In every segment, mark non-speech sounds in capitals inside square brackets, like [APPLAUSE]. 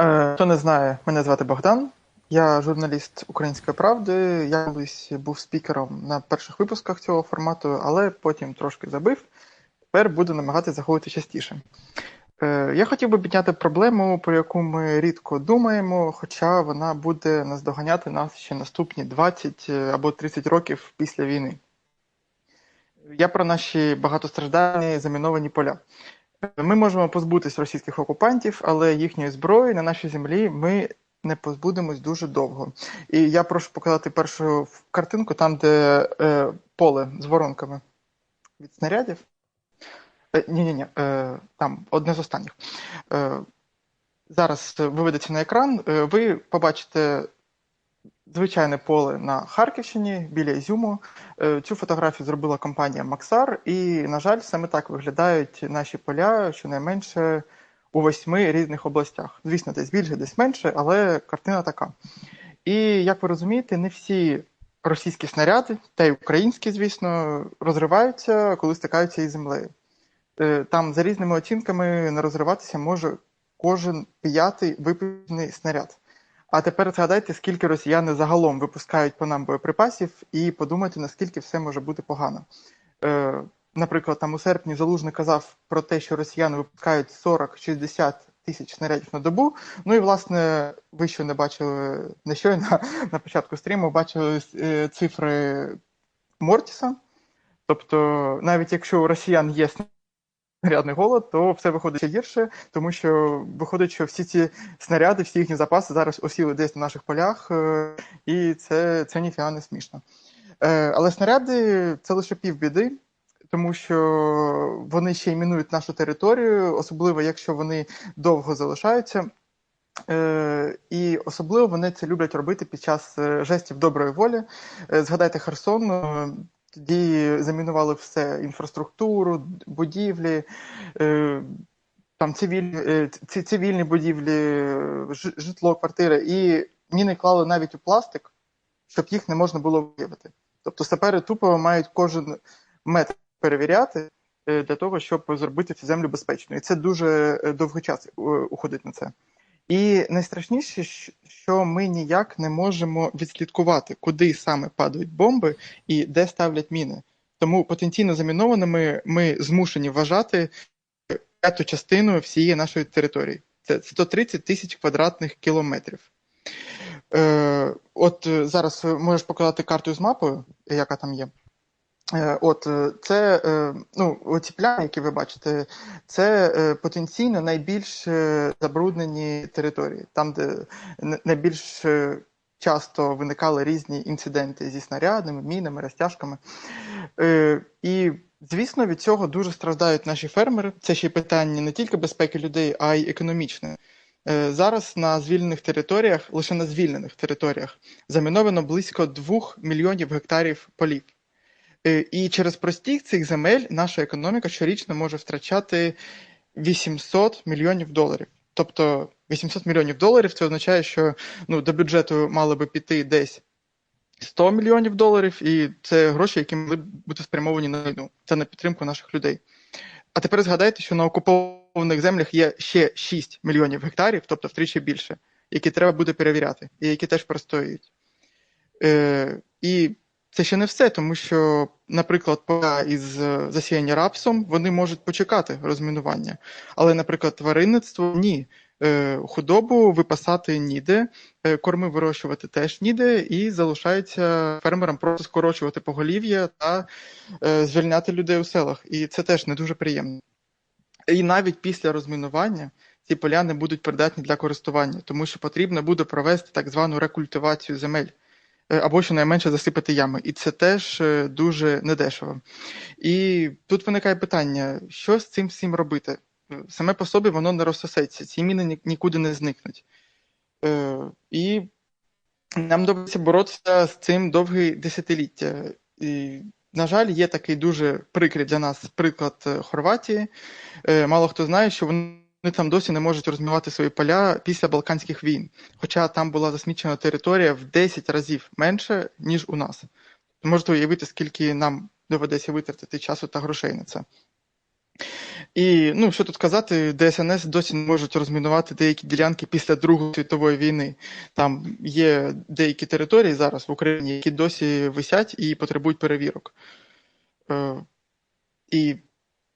Е, Хто не знає, мене звати Богдан. Я журналіст Української правди. Я колись був спікером на перших випусках цього формату, але потім трошки забив. Тепер буду намагатися заходити частіше. Е, Я хотів би підняти проблему, про яку ми рідко думаємо, хоча вона буде наздоганяти нас ще наступні 20 е, або 30 років після війни. Я про наші багатостраждальні заміновані поля. Ми можемо позбутися російських окупантів, але їхньої зброї на нашій землі ми не позбудемось дуже довго. І я прошу показати першу картинку, там, де е, поле з воронками від снарядів. Е, Ні-ні-ні, е, там одне з останніх. Е, зараз виведеться на екран. Е, ви побачите звичайне поле на Харківщині біля Ізюму. Е, Цю фотографію зробила компанія Максар, і, на жаль, саме так виглядають наші поля щонайменше у восьми різних областях. Звісно, десь більше, десь менше, але картина така. І як ви розумієте, не всі російські снаряди, та й українські, звісно, розриваються, коли стикаються із землею. Е, Там, за різними оцінками, не розриватися може кожен п'ятий випущений снаряд. А тепер згадайте, скільки росіяни загалом випускають по нам боєприпасів, і подумайте, наскільки все може бути погано. Е, Наприклад, там у серпні Залужний казав про те, що росіяни випускають 40-60 тисяч снарядів на добу. Ну і власне, ви що не бачили не щойно [LAUGHS] на початку стріму, бачили е, цифри Мортіса. Тобто, навіть якщо у росіян є снарядний голод, то все виходить ще гірше, тому що виходить, що всі ці снаряди, всі їхні запаси зараз осіли десь на наших полях, е, і це це ніфіга не смішно. Е, Але снаряди це лише півбіди, тому що вони ще й мінують нашу територію, особливо якщо вони довго залишаються. Е, І особливо вони це люблять робити під час е, жестів доброї волі. Згадайте Херсон. Тоді замінували все інфраструктуру, будівлі, е, там цивільні, е, цивільні будівлі, житло, квартири, і міни клали навіть у пластик, щоб їх не можна було виявити. Тобто сапери тупо мають кожен метр перевіряти е, для того, щоб зробити цю землю безпечною. І це дуже довгий час уходить на це. І найстрашніше, що ми ніяк не можемо відслідкувати, куди саме падають бомби і де ставлять міни. Тому потенційно замінованими ми змушені вважати п'яту частину всієї нашої території. Це 130 тисяч квадратних кілометрів. Е, от е, зараз е, можеш показати карту з мапою, яка там є. Е, От е, це е, ну, оці плями, які ви бачите, це потенційно найбільш забруднені території, там, де найбільш часто виникали різні інциденти зі снарядами, мінами, розтяжками. І, звісно, від цього дуже страждають наші фермери. Це ще й питання не тільки безпеки людей, а й економічне. Зараз на звільнених територіях, лише на звільнених територіях, заміновано близько 2 мільйонів гектарів полів. Е, І через простік цих земель наша економіка щорічно може втрачати 800 мільйонів доларів. Тобто 800 мільйонів доларів це означає, що ну, до бюджету мало би піти десь 100 мільйонів доларів, і це гроші, які могли б бути спрямовані на війну. Це на підтримку наших людей. А тепер згадайте, що на окупованих землях є ще 6 мільйонів гектарів, тобто втричі більше, які треба буде перевіряти, і які теж простоюють. Е, і це ще не все, тому що, наприклад, поля із е, засіяння рапсом вони можуть почекати розмінування. Але, наприклад, тваринництво ні. Е, Худобу випасати ніде, е, корми вирощувати теж ніде, і залишається фермерам просто скорочувати поголів'я та звільняти людей у селах. І це теж не дуже приємно. І навіть після розмінування ці поля не будуть придатні для користування, тому що потрібно буде провести так звану рекультивацію земель або щонайменше засипати ями. І це теж е, дуже недешево. І тут виникає питання: що з цим всім робити? Е, Саме по собі воно не розсосеться, ці міни нікуди не зникнуть. Е, І нам доведеться боротися з цим довгі десятиліття. І, на жаль, є такий дуже прикрий для нас приклад е, Хорватії. Е, Мало хто знає, що вони там досі не можуть розмивати свої поля після Балканських війн, хоча там була засмічена територія в 10 разів менше, ніж у нас. Можете уявити, скільки нам доведеться витратити часу та грошей на це. І ну, що тут казати, ДСНС досі не можуть розмінувати деякі ділянки після Другої світової війни. Там є деякі території зараз в Україні, які досі висять і потребують перевірок. Е, І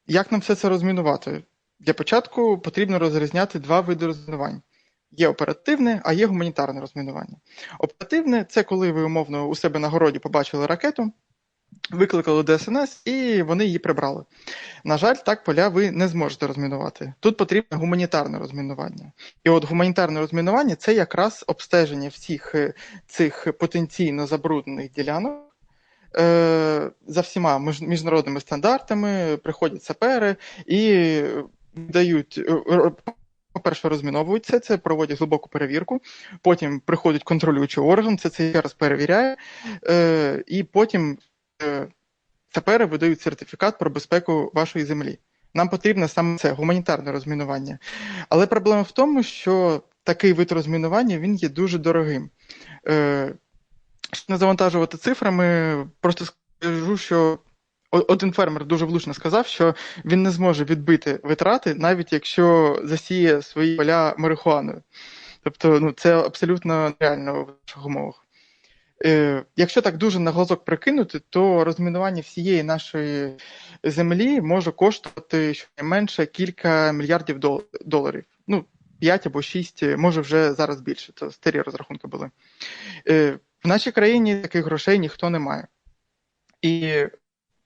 як нам все це розмінувати? Для початку потрібно розрізняти два види розмінувань. Є оперативне, а є гуманітарне розмінування. Оперативне це коли ви умовно у себе на городі побачили ракету, викликали ДСНС і вони її прибрали. На жаль, так поля ви не зможете розмінувати. Тут потрібне гуманітарне розмінування. І от гуманітарне розмінування це якраз обстеження всіх е, цих потенційно забруднених ділянок. Е, за всіма міжнародними стандартами приходять сапери і дають е, по-перше, розміновують це, проводять глибоку перевірку, потім приходить контролюючий орган, це це раз перевіряє, е, і потім е, сапери видають сертифікат про безпеку вашої землі. Нам потрібне саме це гуманітарне розмінування. Але проблема в тому, що такий вид розмінування він є дуже дорогим. Е, не завантажувати цифрами, просто скажу, що один фермер дуже влучно сказав, що він не зможе відбити витрати, навіть якщо засіє свої поля марихуаною. Тобто, ну це абсолютно реально в наших умовах. Е, Якщо так дуже на глазок прикинути, то розмінування всієї нашої землі може коштувати щонайменше кілька мільярдів доларів. Ну, 5 або 6, може вже зараз більше. Це старі розрахунки були. Е, В нашій країні таких грошей ніхто не має. І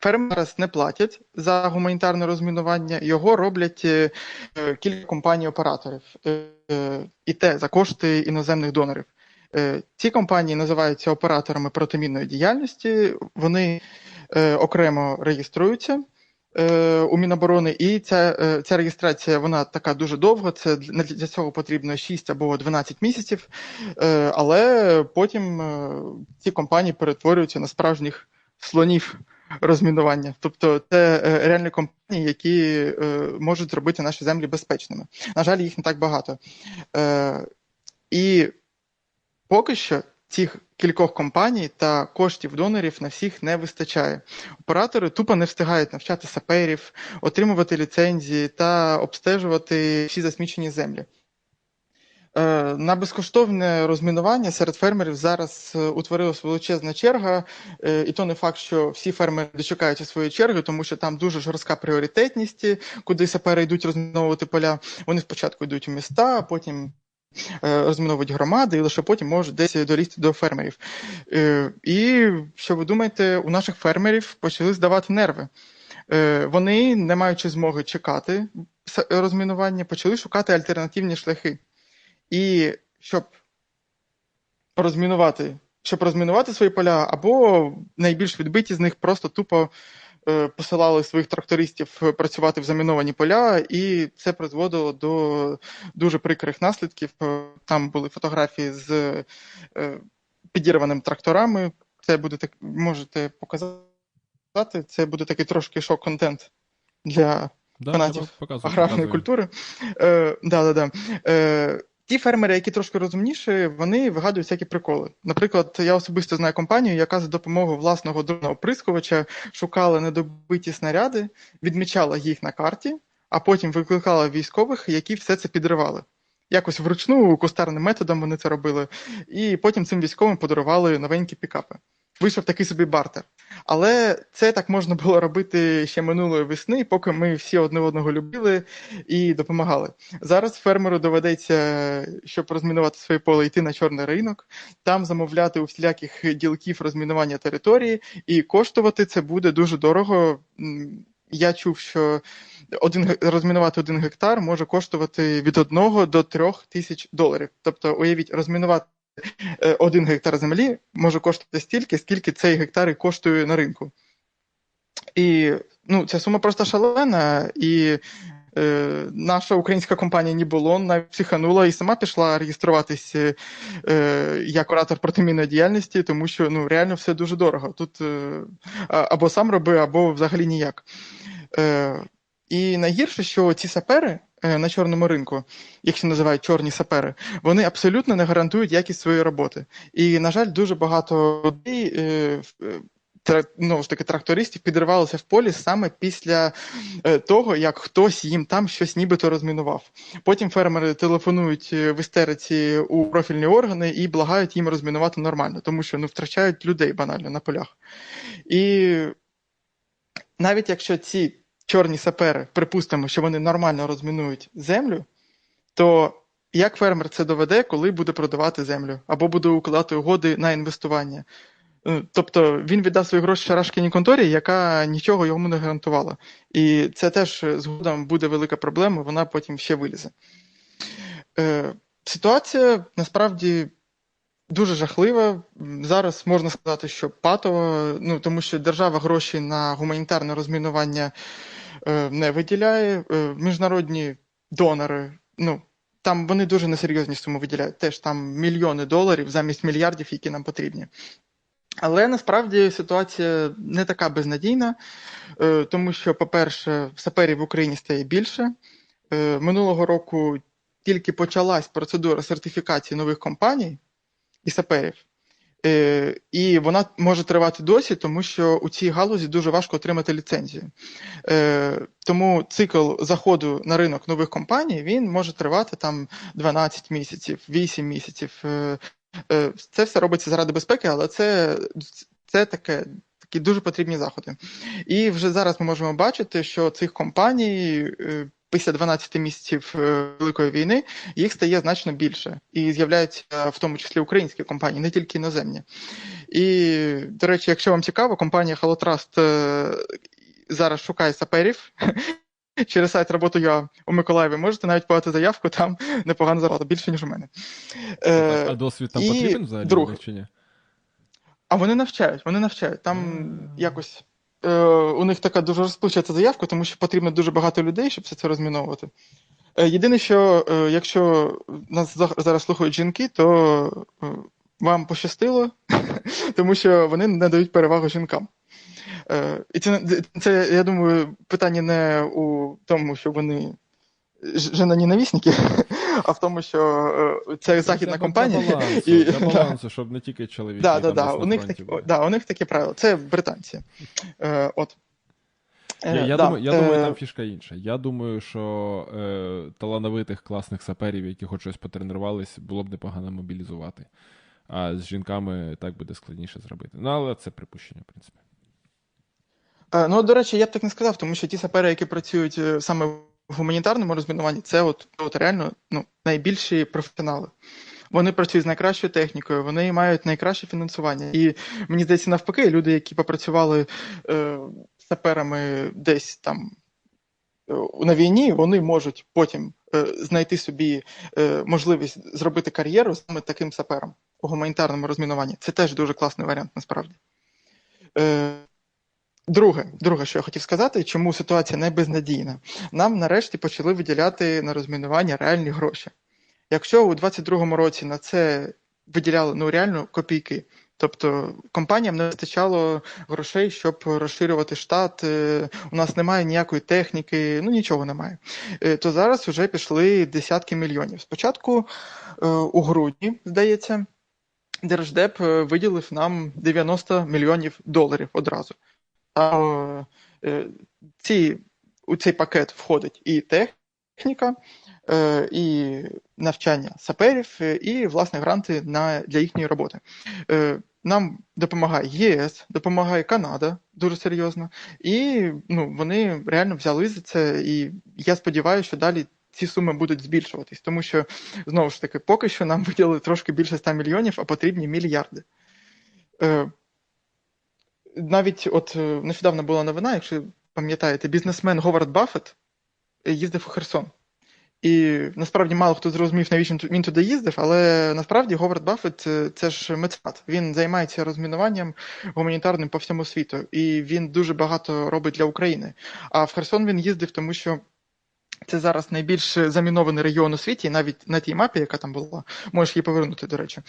Фермери не платять за гуманітарне розмінування, його роблять е, кілька компаній-операторів, е, і те за кошти іноземних донорів. Е, ці компанії називаються операторами протимінної діяльності, вони окремо реєструються у Міноборони, і ця ця реєстрація вона така дуже довга. Це для цього потрібно 6 або 12 місяців, але потім ці компанії перетворюються на справжніх слонів розмінування. Тобто це е, реальні компанії, які е, можуть зробити наші землі безпечними. На жаль, їх не так багато. Е, і поки що цих кількох компаній та коштів донорів на всіх не вистачає. Оператори тупо не встигають навчати саперів, отримувати ліцензії та обстежувати всі засмічені землі. Е, на безкоштовне розмінування серед фермерів зараз е, утворилась величезна черга, е, і то не факт, що всі фермери дочекаються своєї черги, тому що там дуже жорстка пріоритетність, куди сапери йдуть розміновувати поля. Вони спочатку йдуть у міста, а потім розміновують громади, і лише потім можуть десь долізти до фермерів. І що ви думаєте, у наших фермерів почали здавати нерви. Вони, не маючи змоги чекати розмінування, почали шукати альтернативні шляхи. І щоб розмінувати щоб розмінувати свої поля, або найбільш відбиті з них просто тупо е, посилали своїх трактористів працювати в заміновані поля, і це призводило до дуже прикрих наслідків. Там були фотографії з е, підірваними тракторами. Це буде так, можете показати. Це буде такий трошки шок-контент для да, фанатів аграрної культури. Е, да, да, да. Е, Ті фермери, які трошки розумніші, вони вигадують всякі приколи. Наприклад, я особисто знаю компанію, яка за допомогою власного дронного оприскувача шукала недобиті снаряди, відмічала їх на карті, а потім викликала військових, які все це підривали. Якось вручну кустарним методом вони це робили, і потім цим військовим подарували новенькі пікапи вийшов такий собі бартер. Але це так можна було робити ще минулої весни, поки ми всі одне одного любили і допомагали. Зараз фермеру доведеться, щоб розмінувати своє поле, йти на чорний ринок, там замовляти у всіляких ділків розмінування території, і коштувати це буде дуже дорого. Я чув, що один розмінувати один гектар може коштувати від 1 до 3 тисяч доларів. Тобто, уявіть, розмінувати один гектар землі може коштувати стільки, скільки цей гектар коштує на ринку. І ну, ця сума просто шалена, і е, наша українська компанія Ніболон навіть психанула і сама пішла реєструватися е, як оратор протимінної діяльності, тому що ну, реально все дуже дорого. Тут е, або сам роби, або взагалі ніяк. Е, І найгірше, що ці сапери. Е, на чорному ринку, якщо називають чорні сапери, вони абсолютно не гарантують якість своєї роботи. І, на жаль, дуже багато людей ну, ж таки трактористів підривалися в полі саме після того, як хтось їм там щось нібито розмінував. Потім фермери телефонують в істериці у профільні органи і благають їм розмінувати нормально, тому що ну, втрачають людей банально на полях. І навіть якщо ці чорні сапери, припустимо, що вони нормально розмінують землю, то як фермер це доведе, коли буде продавати землю або буде укладати угоди на інвестування? Е, Тобто він віддав свої гроші шарашкіній конторі, яка нічого йому не гарантувала. І це теж е, згодом буде велика проблема, вона потім ще вилізе. Е, Ситуація насправді дуже жахлива. Зараз можна сказати, що патова, ну тому що держава гроші на гуманітарне розмінування е, не виділяє. Е, Міжнародні донори, ну там вони дуже несерйозні суми виділяють. Теж там мільйони доларів замість мільярдів, які нам потрібні. Але насправді ситуація не така безнадійна, е, тому що, по-перше, саперів в Україні стає більше. Е, Минулого року тільки почалась процедура сертифікації нових компаній і саперів. Е, І вона може тривати досі, тому що у цій галузі дуже важко отримати ліцензію. Е, Тому цикл заходу на ринок нових компаній він може тривати там 12 місяців, 8 місяців. Е, Це все робиться заради безпеки, але це, це таке. Такі дуже потрібні заходи. І вже зараз ми можемо бачити, що цих компаній після 12 місяців е, Великої війни їх стає значно більше. І з'являються в тому числі українські компанії, не тільки іноземні. І, до речі, якщо вам цікаво, компанія Hallotrust е, зараз шукає саперів. [LAUGHS] Через сайт роботу я у Миколаєві можете навіть подати заявку, там непогана зарплата, більше, ніж у мене. Е, А досвід там і потрібен взагалі друг. чи ні? А вони навчають, вони навчають. Там Мгм. якось у них така дуже розпливчата заявка, тому що потрібно дуже багато людей, щоб все це розміновувати. Е, єдине, що е, якщо нас зараз слухають жінки, то е, вам пощастило, [LAUGHS] тому що вони не дають перевагу жінкам. Е, і це, це, я думаю, питання не у тому, що вони ж- жена ненависники, [LAUGHS] а в тому, що е, це західна компанія. Для балансу, і- для [LAUGHS] да. балансу, щоб не тільки чоловіки. Да, да, да. У них такі, да, у них такі правила. Це британці. Е, от. Я, Е, я, да, думаю, я думаю, е, там фішка інша. Я думаю, що е, талановитих класних саперів, які хоч щось потренувались, було б непогано мобілізувати. А з жінками так буде складніше зробити. Ну, але це припущення, в принципі. Е, Ну, до речі, я б так не сказав, тому що ті сапери, які працюють е, саме в гуманітарному розмінуванні, це от, от реально ну, найбільші професіонали. Вони працюють з найкращою технікою, вони мають найкраще фінансування. І мені здається, навпаки, люди, які попрацювали е, саперами десь там е, на війні, вони можуть потім е, знайти собі е, можливість зробити кар'єру саме таким сапером у гуманітарному розмінуванні. Це теж дуже класний варіант, насправді. Е, Друге, друге, що я хотів сказати, чому ситуація не безнадійна. Нам нарешті почали виділяти на розмінування реальні гроші. Якщо у 2022 році на це виділяли ну реально копійки, тобто компаніям не вистачало грошей, щоб розширювати штат, е, у нас немає ніякої техніки, ну нічого немає. Е, То зараз вже пішли десятки мільйонів. Спочатку е, у грудні, здається, Держдеп виділив нам 90 мільйонів доларів одразу. Там е, ці, у цей пакет входить і техніка, е, і навчання саперів, е, і власне гранти на, для їхньої роботи. Нам допомагає ЄС, допомагає Канада дуже серйозно, і ну, вони реально взяли за це. І я сподіваюся, що далі ці суми будуть збільшуватись, тому що знову ж таки, поки що нам виділили трошки більше 100 мільйонів, а потрібні мільярди. Навіть от е, нещодавно була новина, якщо пам'ятаєте, бізнесмен Говард Баффет е, їздив у Херсон. І насправді мало хто зрозумів, навіщо він туди їздив, але насправді Говард Баффет е, це ж меценат. Він займається розмінуванням гуманітарним по всьому світу, і він дуже багато робить для України. А в Херсон він їздив, тому що це зараз найбільш замінований регіон у світі, і навіть на тій мапі, яка там була, можеш її повернути, до речі.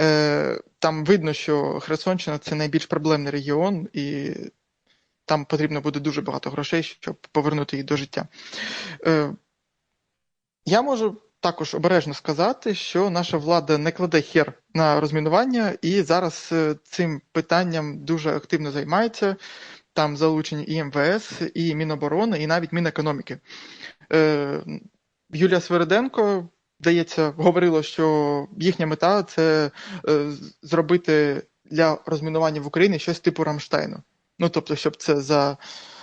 Е, там видно, що Херсонщина це найбільш проблемний регіон, і там потрібно буде дуже багато грошей, щоб повернути її до життя. Е, я можу також обережно сказати, що наша влада не кладе хер на розмінування, і зараз е, цим питанням дуже активно займається. Там залучені і МВС, і Міноборони, і навіть Мінекономіки. Е, Юлія Свериденко, здається, говорила, що їхня мета це е, зробити для розмінування в Україні щось типу Рамштайну. Ну тобто, щоб це за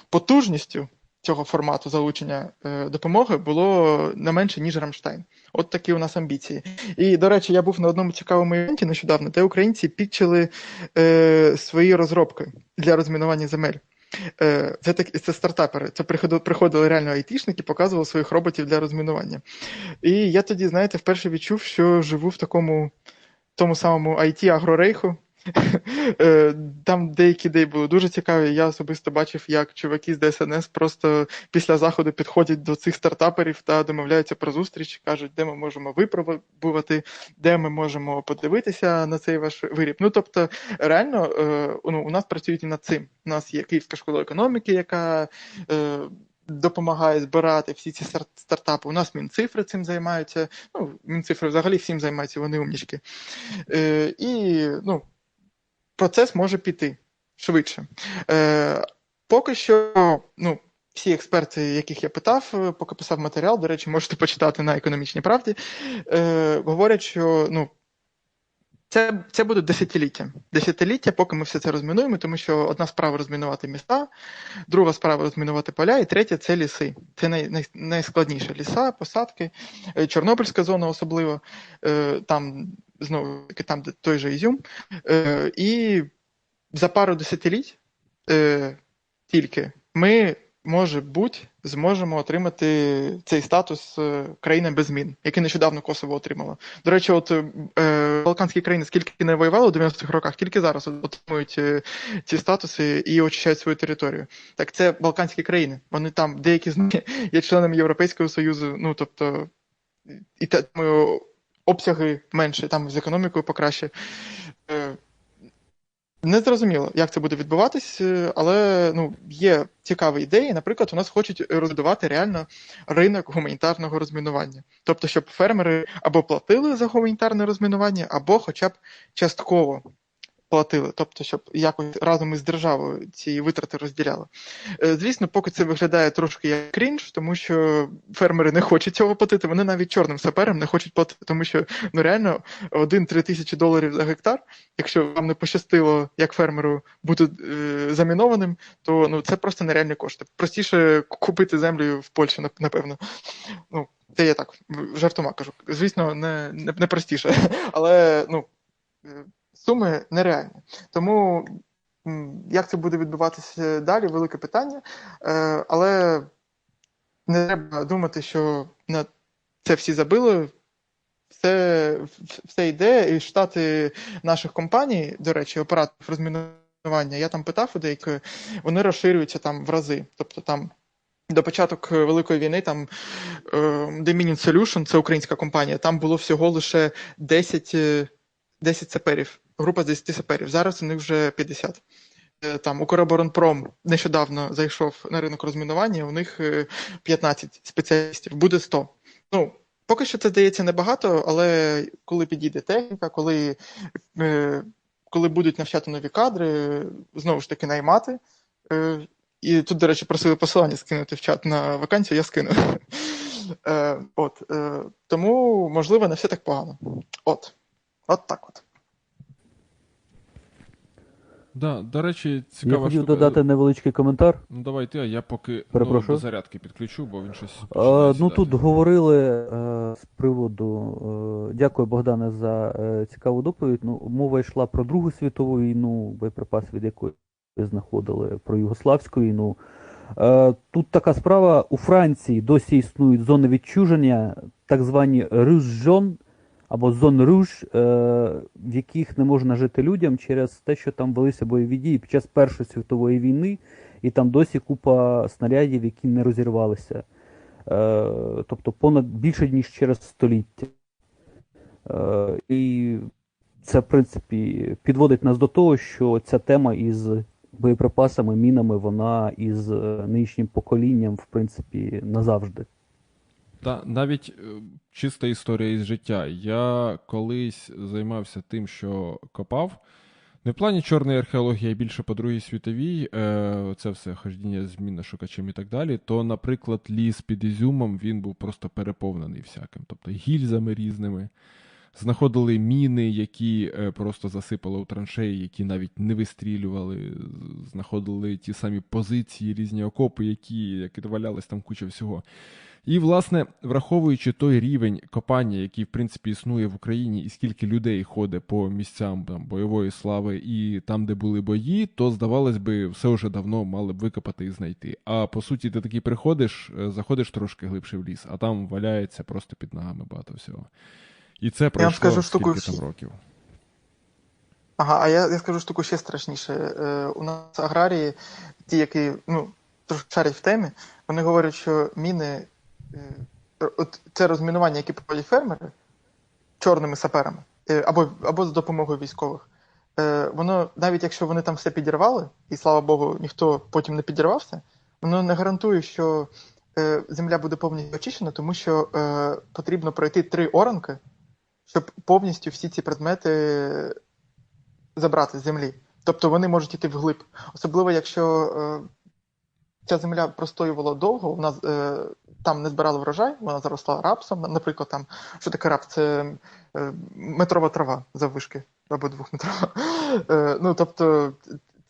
потужністю цього формату залучення е, допомоги було не менше, ніж Рамштайн. От такі у нас амбіції. І, до речі, я був на одному цікавому івенті нещодавно, де українці підчили е, свої розробки для розмінування земель. Е, Це так, це стартапери. Це приходили, приходили реально айтішники, показували своїх роботів для розмінування. І я тоді, знаєте, вперше відчув, що живу в такому тому самому it агрорейху Е, там деякі ідеї були дуже цікаві. Я особисто бачив, як чуваки з ДСНС просто після заходу підходять до цих стартаперів та домовляються про зустріч, кажуть, де ми можемо випробувати, де ми можемо подивитися на цей ваш виріб. Ну тобто, реально, е, ну, у нас працюють і над цим. У нас є Київська школа економіки, яка. Е, допомагає збирати всі ці стартапи. У нас Мінцифри цим займаються. Ну, Мінцифри взагалі всім займаються, вони умнічки. Е, І ну, процес може піти швидше. Е, Поки що, ну, всі експерти, яких я питав, е, поки писав матеріал, до речі, можете почитати на економічній правді, е, говорять, що ну, це це буде десятиліття. Десятиліття, поки ми все це розмінуємо, тому що одна справа розмінувати міста, друга справа розмінувати поля, і третя це ліси. Це най, най, найскладніше ліса, посадки, е, Чорнобильська зона особливо, е, там знову таки там, де той же Ізюм. Е, І за пару десятиліть тільки ми може бути, зможемо отримати цей статус е, країни без змін, який нещодавно Косово отримало. До речі, от е, Балканські країни скільки не воювали у 90-х роках, тільки зараз отримують е, ці статуси і очищають свою територію. Так це Балканські країни. Вони там деякі з них є членами Європейського Союзу, ну тобто і тому обсяги менше, там з економікою покраще. Е, не зрозуміло, як це буде відбуватись, е, але ну, є цікаві ідеї. Наприклад, у нас хочуть розбудувати реально ринок гуманітарного розмінування. Тобто, щоб фермери або платили за гуманітарне розмінування, або хоча б частково платили, тобто, щоб якось разом із державою ці витрати розділяли. Е, звісно, поки це виглядає трошки як крінж, тому що фермери не хочуть цього платити, вони навіть чорним саперам не хочуть платити, тому що ну реально 1-3 тисячі доларів за гектар, якщо вам не пощастило як фермеру бути е, замінованим, то ну це просто нереальні кошти. Простіше купити землю в Польщі, напевно. Ну, це я так жартома кажу. Звісно, не, не, не простіше, [LAUGHS] але ну. Е, суми нереальні. Тому як це буде відбуватися далі, велике питання. Е, але не треба думати, що на це всі забили. Все все йде, і штати наших компаній, до речі, операторів розмінування, я там питав у деяких, вони розширюються там в рази. Тобто там до початок Великої війни там Dominion Solution, це українська компанія, там було всього лише 10 10 саперів група з 10 саперів. Зараз у них вже 50. Е, там Укроборонпром нещодавно зайшов на ринок розмінування, у них 15 е, спеціалістів, буде 100. Ну, поки що це здається небагато, але коли підійде техніка, коли е, коли будуть навчати нові кадри, знову ж таки наймати. І тут, до речі, просили посилання скинути в чат на вакансію, я скину. [LAUGHS] От, Тому, можливо, не все так погано. От. От так от. Да, До речі, цікава Я хотів штука. додати невеличкий коментар. Ну давай ти, а я поки ну, до зарядки підключу, бо він щось. А, ну тут говорили е, з приводу. Е, дякую, Богдане, за е, цікаву доповідь. Ну, Мова йшла про Другу світову війну, боєприпас, від якої знаходили, про Югославську війну. Е, тут така справа: у Франції досі існують зони відчуження, так звані рюжжон, або зон руж, е, в яких не можна жити людям через те, що там велися бойові дії під час Першої світової війни, і там досі купа снарядів, які не розірвалися. Е, тобто понад більше ніж через століття. Е, і це, в принципі, підводить нас до того, що ця тема із боєприпасами, мінами, вона із нинішнім поколінням, в принципі, назавжди. Та навіть е, чиста історія із життя. Я колись займався тим, що копав. Не в плані чорної археології, а більше по Другій світовій, е, це все хождіння з міношукачем і так далі. То, наприклад, ліс під Ізюмом він був просто переповнений всяким, тобто гільзами різними. Знаходили міни, які е, просто засипали у траншеї, які навіть не вистрілювали. Знаходили ті самі позиції, різні окопи, які, які валялись там куча всього. І, власне, враховуючи той рівень копання, який, в принципі, існує в Україні, і скільки людей ходить по місцям там, бойової слави і там, де були бої, то, здавалось би, все вже давно мали б викопати і знайти. А по суті, ти такий приходиш, е, заходиш трошки глибше в ліс, а там валяється просто під ногами багато всього. І це пройшло скажу штуку там років. Ага, а я, я скажу штуку ще страшніше. Е, у нас аграрії, ті, які ну, трошки шарять в темі, вони говорять, що міни, от це розмінування, яке проводять фермери чорними саперами, е, або, або за допомогою військових, е, воно, навіть якщо вони там все підірвали, і слава Богу, ніхто потім не підірвався, воно не гарантує, що е, земля буде повністю очищена, тому що е, потрібно пройти три оранки, щоб повністю всі ці предмети забрати з землі. Тобто вони можуть йти вглиб. Особливо, якщо е, ця земля простоювала довго, вона е, там не збирала врожай, вона заросла рапсом. Наприклад, там, що таке рапс? Це е, метрова трава заввишки або двохметрова. Е, ну, тобто,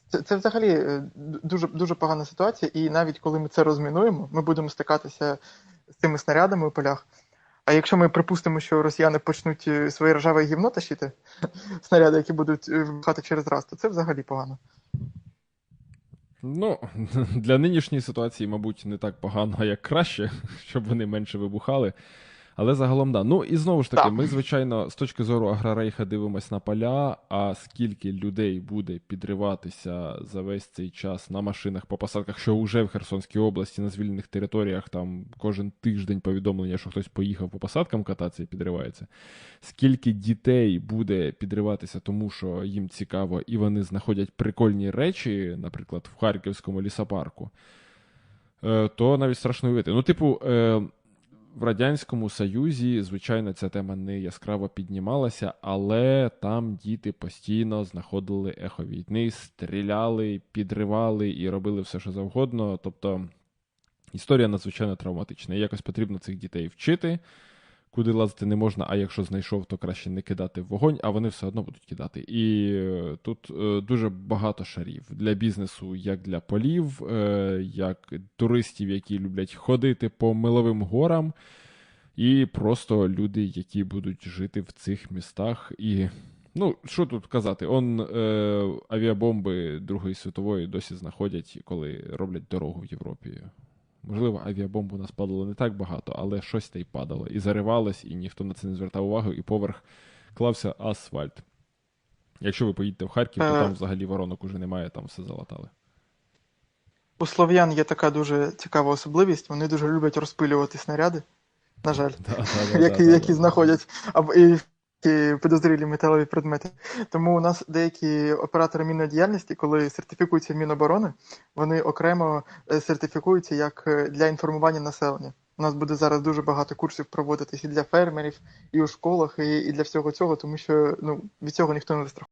це, це взагалі е, дуже, дуже погана ситуація, і навіть коли ми це розмінуємо, ми будемо стикатися з цими снарядами у полях. А якщо ми припустимо, що росіяни почнуть е, своє ржаве гівно тащити, [LAUGHS] снаряди, які будуть е, через раз, то це взагалі погано. Ну, [LAUGHS] для нинішньої ситуації, мабуть, не так погано, як краще, [LAUGHS] щоб вони менше вибухали. Але загалом да. Ну і знову ж таки, Так. ми, звичайно, з точки зору аграрейха дивимося на поля, а скільки людей буде підриватися за весь цей час на машинах по посадках, що вже в Херсонській області на звільнених територіях там кожен тиждень повідомлення, що хтось поїхав по посадкам кататися і підривається. Скільки дітей буде підриватися, тому що їм цікаво, і вони знаходять прикольні речі, наприклад, в Харківському лісопарку, е, то навіть страшно уявити. Ну, типу, е, в Радянському Союзі, звичайно, ця тема не яскраво піднімалася, але там діти постійно знаходили ехо війни, стріляли, підривали і робили все, що завгодно. Тобто історія надзвичайно травматична. І якось потрібно цих дітей вчити. Куди лазити не можна, а якщо знайшов, то краще не кидати в вогонь, а вони все одно будуть кидати. І е, тут е, дуже багато шарів для бізнесу, як для полів, е, як туристів, які люблять ходити по миловим горам, і просто люди, які будуть жити в цих містах. І ну, що тут казати? Он е, авіабомби Другої світової досі знаходять, коли роблять дорогу в Європі. Можливо, авіабомб у нас падало не так багато, але щось та й падало. І заривалось, і ніхто на це не звертав увагу, і поверх клався асфальт. Якщо ви поїдете в Харків, то Е. там взагалі воронок уже немає, там все залатали. У слов'ян є така дуже цікава особливість, вони дуже люблять розпилювати снаряди, на жаль, [LAUGHS] які, знаходять і ті підозрілі металеві предмети. Тому у нас деякі оператори мінної діяльності, коли сертифікуються Міноборони, вони окремо е, сертифікуються як е, для інформування населення. У нас буде зараз дуже багато курсів проводитись і для фермерів, і у школах, і, і для всього цього, тому що ну, від цього ніхто не застрахований.